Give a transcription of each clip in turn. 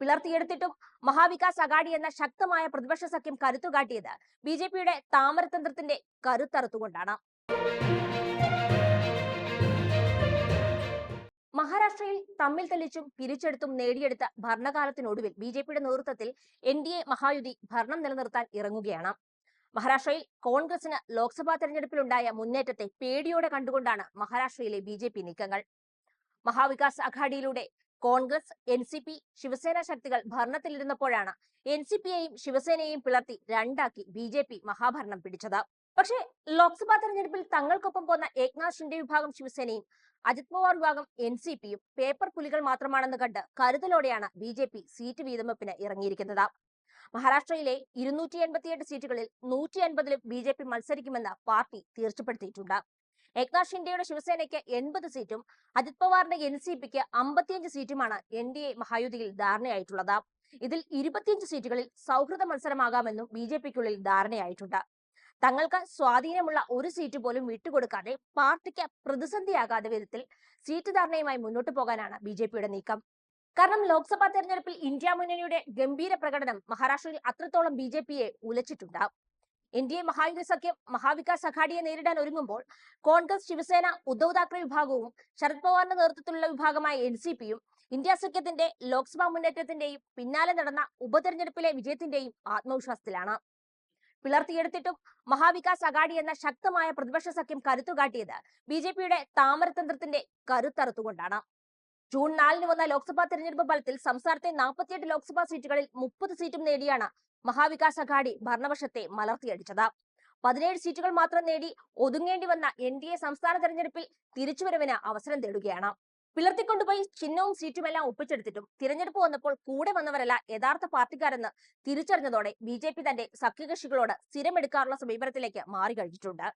പിളർത്തിയെടുത്തിട്ടും മഹാവികാസ് അഗാഡി എന്ന ശക്തമായ പ്രതിപക്ഷ സഖ്യം കരുത്തുകാട്ടിയത് ബി ജെ പിയുടെ താമരതന്ത്രത്തിന്റെ കരുത്തറുത്തുകൊണ്ടാണ്. മഹാരാഷ്ട്രയിൽ തമ്മിൽ തെളിച്ചും പിരിച്ചെടുത്തും നേടിയെടുത്ത ഭരണകാലത്തിനൊടുവിൽ ബി ജെ പിയുടെ നേതൃത്വത്തിൽ എൻ ഡി എ മഹായുതി ഭരണം നിലനിർത്താൻ ഇറങ്ങുകയാണ്. മഹാരാഷ്ട്രയിൽ കോൺഗ്രസിന് ലോക്സഭാ തെരഞ്ഞെടുപ്പിലുണ്ടായ മുന്നേറ്റത്തെ പേടിയോടെ കണ്ടുകൊണ്ടാണ് മഹാരാഷ്ട്രയിലെ ബി നീക്കങ്ങൾ. Mahavikas അഘാഡിയിലൂടെ Congress N C P Shiv Sena ശക്തികൾ ഭരണത്തിലിരുന്നപ്പോഴാണ് എൻ സി പിയെയും ശിവസേനയെയും പിളർത്തി രണ്ടാക്കി ബി ജെ പി മഹാഭരണം പിടിച്ചത്. പക്ഷേ ലോക്സഭാ തെരഞ്ഞെടുപ്പിൽ തങ്ങൾക്കൊപ്പം പോന്ന ഏക്നാഥ് ഷിൻഡെ വിഭാഗം ശിവസേനയും അജിത് പവാർ വിഭാഗം എൻ സി പിയും പേപ്പർ പുലികൾ മാത്രമാണെന്ന് കണ്ട് കരുതലോടെയാണ് ബി ജെ പി സീറ്റ് വീതമെപ്പിന് ഇറങ്ങിയിരിക്കുന്നത്. മഹാരാഷ്ട്രയിലെ ഇരുന്നൂറ്റി എൺപത്തിയെട്ട് സീറ്റുകളിൽ നൂറ്റി അൻപതിലും ബി ജെ പി മത്സരിക്കുമെന്ന് പാർട്ടി തീർച്ചപ്പെടുത്തിയിട്ടുണ്ട്. ഏക്നാഥ് ഷിൻഡെയുടെ ശിവസേനയ്ക്ക് എൺപത് സീറ്റും അജിത് പവാറിന്റെ എൻ സി പിക്ക് അമ്പത്തിയഞ്ച് സീറ്റുമാണ് എൻ ഡി എ മഹായുതിയിൽ ധാരണയായിട്ടുള്ളത്. ഇതിൽ ഇരുപത്തിയഞ്ച് സീറ്റുകളിൽ സൗഹൃദ മത്സരമാകാമെന്നും ബി ജെ പിക്കുള്ളിൽ ധാരണയായിട്ടുണ്ട്. തങ്ങൾക്ക് സ്വാധീനമുള്ള ഒരു സീറ്റ് പോലും വിട്ടുകൊടുക്കാതെ പാർട്ടിക്ക് പ്രതിസന്ധിയാകാതെ വിധത്തിൽ സീറ്റ് ധാരണയുമായി മുന്നോട്ട് പോകാനാണ് ബി ജെ പിയുടെ നീക്കം. കാരണം ലോക്സഭാ തെരഞ്ഞെടുപ്പിൽ ഇന്ത്യ മുന്നണിയുടെ ഗംഭീര പ്രകടനം മഹാരാഷ്ട്രയിൽ അത്രത്തോളം ബി ജെ പിയെ ഉലച്ചിട്ടുണ്ട്. എൻ ഡി എ മഹായുദ്ധ സഖ്യം മഹാവികാസ് അഘാഡിയെ നേരിടാൻ ഒരുങ്ങുമ്പോൾ കോൺഗ്രസ് ശിവസേന ഉദ്ധവ് താക്കറെ വിഭാഗവും ശരത് പവാറിന്റെ നേതൃത്വത്തിലുള്ള വിഭാഗമായ എൻ സി പിയും ഇന്ത്യ സഖ്യത്തിന്റെ ലോക്സഭാ മുന്നേറ്റത്തിന്റെയും പിന്നാലെ നടന്ന ഉപതെരഞ്ഞെടുപ്പിലെ വിജയത്തിന്റെയും ആത്മവിശ്വാസത്തിലാണ്. പിളർത്തിയെടുത്തിട്ടും മഹാവികാസ് അഘാഡി എന്ന ശക്തമായ പ്രതിപക്ഷ സഖ്യം കരുത്തുകാട്ടിയത് ബി ജെ പിയുടെ താമരതന്ത്രത്തിന്റെ കരുത്തറുത്തുകൊണ്ടാണ്. ജൂൺ നാലിന് വന്ന ലോക്സഭാ തെരഞ്ഞെടുപ്പ് ഫലത്തിൽ സംസ്ഥാനത്തെ നാൽപ്പത്തിയെട്ട് ലോക്സഭാ സീറ്റുകളിൽ മുപ്പത് സീറ്റും നേടിയാണ് മഹാവികാസ് അഘാടി ഭരണപക്ഷത്തെ മലർത്തിയടിച്ചത്. പതിനേഴ് സീറ്റുകൾ മാത്രം നേടി ഒതുങ്ങേണ്ടി വന്ന എൻ ഡി എ സംസ്ഥാന തെരഞ്ഞെടുപ്പിൽ തിരിച്ചുവരവിന് അവസരം തേടുകയാണ്. പിളർത്തിക്കൊണ്ടുപോയി ചിഹ്നവും സീറ്റുമെല്ലാം ഒപ്പിച്ചെടുത്തിട്ടും തിരഞ്ഞെടുപ്പ് വന്നപ്പോൾ കൂടെ വന്നവരല്ല യഥാർത്ഥ പാർട്ടിക്കാരെന്ന് തിരിച്ചറിഞ്ഞതോടെ ബി ജെ പി തന്റെ സഖ്യകക്ഷികളോട് സ്ഥിരമെടുക്കാറുള്ള സമീപനത്തിലേക്ക് മാറി കഴിഞ്ഞിട്ടുണ്ട്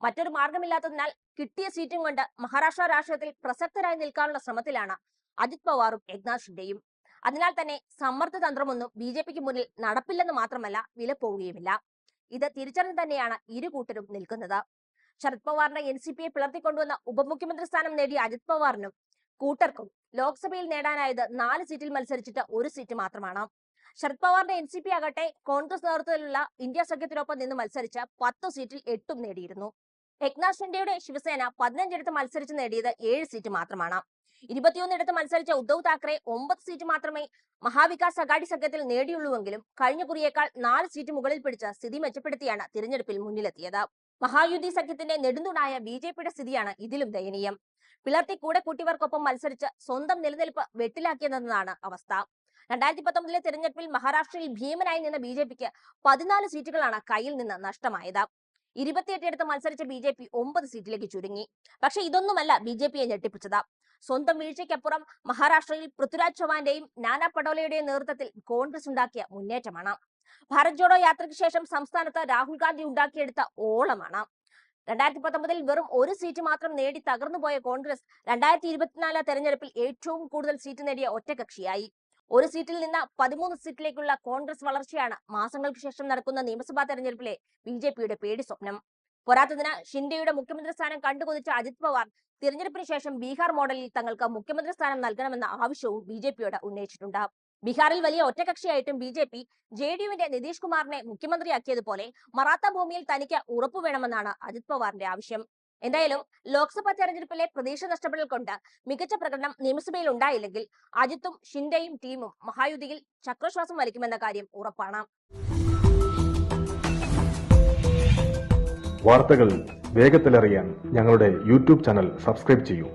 മറ്റൊരു മാർഗമില്ലാത്തതിനാൽ കിട്ടിയ സീറ്റും കൊണ്ട് മഹാരാഷ്ട്ര രാഷ്ട്രീയത്തിൽ പ്രസക്തരായി നിൽക്കാനുള്ള ശ്രമത്തിലാണ് അജിത് പവാറും യജ്ഞാഷിന്റെയും അതിനാൽ തന്നെ സമ്മർദ്ദ തന്ത്രമൊന്നും ബി ജെ പിക്ക് മുന്നിൽ നടപ്പില്ലെന്ന് മാത്രമല്ല വില പോവുകയുമില്ല. ഇത് തിരിച്ചറിഞ്ഞ് തന്നെയാണ് ഇരു കൂട്ടരും നിൽക്കുന്നത്. ശരത് പവാറിന്റെ എൻ സി പിയെ പിളർത്തിക്കൊണ്ടുവന്ന ഉപമുഖ്യമന്ത്രി സ്ഥാനം നേടിയ അജിത് പവാറിനും കൂട്ടർക്കും ലോക്സഭയിൽ നേടാനായത് നാല് സീറ്റിൽ മത്സരിച്ചിട്ട് ഒരു സീറ്റ് മാത്രമാണ്. ശരത് പവാറിന്റെ എൻ സി പി ആകട്ടെ കോൺഗ്രസ് നേതൃത്വത്തിലുള്ള ഇന്ത്യ സഖ്യത്തിനൊപ്പം നിന്ന് മത്സരിച്ച് പത്ത് സീറ്റിൽ എട്ടും നേടിയിരുന്നു. ഏക്നാഥ് ഷിൻഡെയുടെ ശിവസേന പതിനഞ്ചിടത്ത് മത്സരിച്ച് നേടിയത് ഏഴ് സീറ്റ് മാത്രമാണ്. ഇരുപത്തിയൊന്നിടത്ത് മത്സരിച്ച ഉദ്ധവ് താക്കറെ ഒമ്പത് സീറ്റ് മാത്രമേ മഹാവികാസ് അഗാഡി സഖ്യത്തിൽ നേടിയുള്ളൂവെങ്കിലും കഴിഞ്ഞ കുറിയേക്കാൾ നാല് സീറ്റ് മുകളിൽ പിടിച്ച സ്ഥിതി മെച്ചപ്പെടുത്തിയാണ് തിരഞ്ഞെടുപ്പിൽ മുന്നിലെത്തിയത്. മഹായുതി സഖ്യത്തിന്റെ നെടുന്തുണായ ബി ജെ പിയുടെ സ്ഥിതിയാണ് ഇതിലും ദയനീയം. പിളർത്തി കൂടെ കൂട്ടിയവർക്കൊപ്പം മത്സരിച്ച് സ്വന്തം നിലനിൽപ്പ് വെട്ടിലാക്കിയതെന്നതാണ് അവസ്ഥ. രണ്ടായിരത്തി പത്തൊമ്പതിലെ തിരഞ്ഞെടുപ്പിൽ മഹാരാഷ്ട്രയിൽ ഭീമനായി നിന്ന ബി ജെ പിക്ക് പതിനാല് സീറ്റുകളാണ് കയ്യിൽ നിന്ന് നഷ്ടമായത്. ഇരുപത്തിയെട്ടിടത്ത് മത്സരിച്ച ബി ജെ പി ഒമ്പത് സീറ്റിലേക്ക് ചുരുങ്ങി. പക്ഷെ ഇതൊന്നുമല്ല ബി ജെ പിയെ ഞെട്ടിപ്പിച്ചത്. സ്വന്തം വീഴ്ചയ്ക്കപ്പുറം മഹാരാഷ്ട്രയിൽ പൃഥ്വിരാജ് ചൗഹാന്റെയും നാനാ പടോലയുടെയും നേതൃത്വത്തിൽ കോൺഗ്രസ് ഉണ്ടാക്കിയ മുന്നേറ്റമാണ്. ഭാരത് ജോഡോ യാത്രയ്ക്ക് ശേഷം സംസ്ഥാനത്ത് രാഹുൽ ഗാന്ധി ഉണ്ടാക്കിയെടുത്ത ഓളമാണ്. രണ്ടായിരത്തി പത്തൊമ്പതിൽ വെറും ഒരു സീറ്റ് മാത്രം നേടി തകർന്നുപോയ കോൺഗ്രസ് രണ്ടായിരത്തി ഇരുപത്തിനാല് തെരഞ്ഞെടുപ്പിൽ ഏറ്റവും കൂടുതൽ സീറ്റ് നേടിയ ഒറ്റകക്ഷിയായി ഒരു സീറ്റിൽ നിന്ന് പതിമൂന്ന് സീറ്റിലേക്കുള്ള കോൺഗ്രസ് വളർച്ചയാണ് മാസങ്ങൾക്ക് ശേഷം നടക്കുന്ന നിയമസഭാ തെരഞ്ഞെടുപ്പിലെ ബി ജെ പിയുടെ പേടി സ്വപ്നം. പോരാത്തതിന് ഷിൻഡെയുടെ മുഖ്യമന്ത്രി സ്ഥാനം കണ്ടുകൊതിച്ച അജിത് പവാർ തിരഞ്ഞെടുപ്പിന് ശേഷം ബീഹാർ മോഡലിൽ തങ്ങൾക്ക് മുഖ്യമന്ത്രി സ്ഥാനം നൽകണമെന്ന ആവശ്യവും ബി ജെ പിയോട് ഉന്നയിച്ചിട്ടുണ്ട്. ബീഹാറിൽ വലിയ ഒറ്റകക്ഷിയായിട്ടും B J P J D യുവിന്റെ Nitish കുമാറിനെ മുഖ്യമന്ത്രിയാക്കിയതുപോലെ മറാത്ത ഭൂമിയിൽ തനിക്ക് ഉറപ്പു വേണമെന്നാണ് അജിത് പവാറിന്റെ ആവശ്യം. എന്തായാലും ലോക്സഭാ തെരഞ്ഞെടുപ്പിലെ പ്രതീക്ഷ നഷ്ടപ്പെടൽ കൊണ്ട് മികച്ച പ്രകടനം നിയമസഭയിൽ ഉണ്ടായില്ലെങ്കിൽ അജിത്തും ഷിൻഡയും ടീമും മഹായുതിയിൽ ചക്രശ്വാസം വലിക്കുമെന്ന കാര്യം ഉറപ്പാണ്. വാർത്തകൾ വേഗത്തിലറിയാൻ ഞങ്ങളുടെ യൂട്യൂബ് ചാനൽ സബ്സ്ക്രൈബ് ചെയ്യൂ.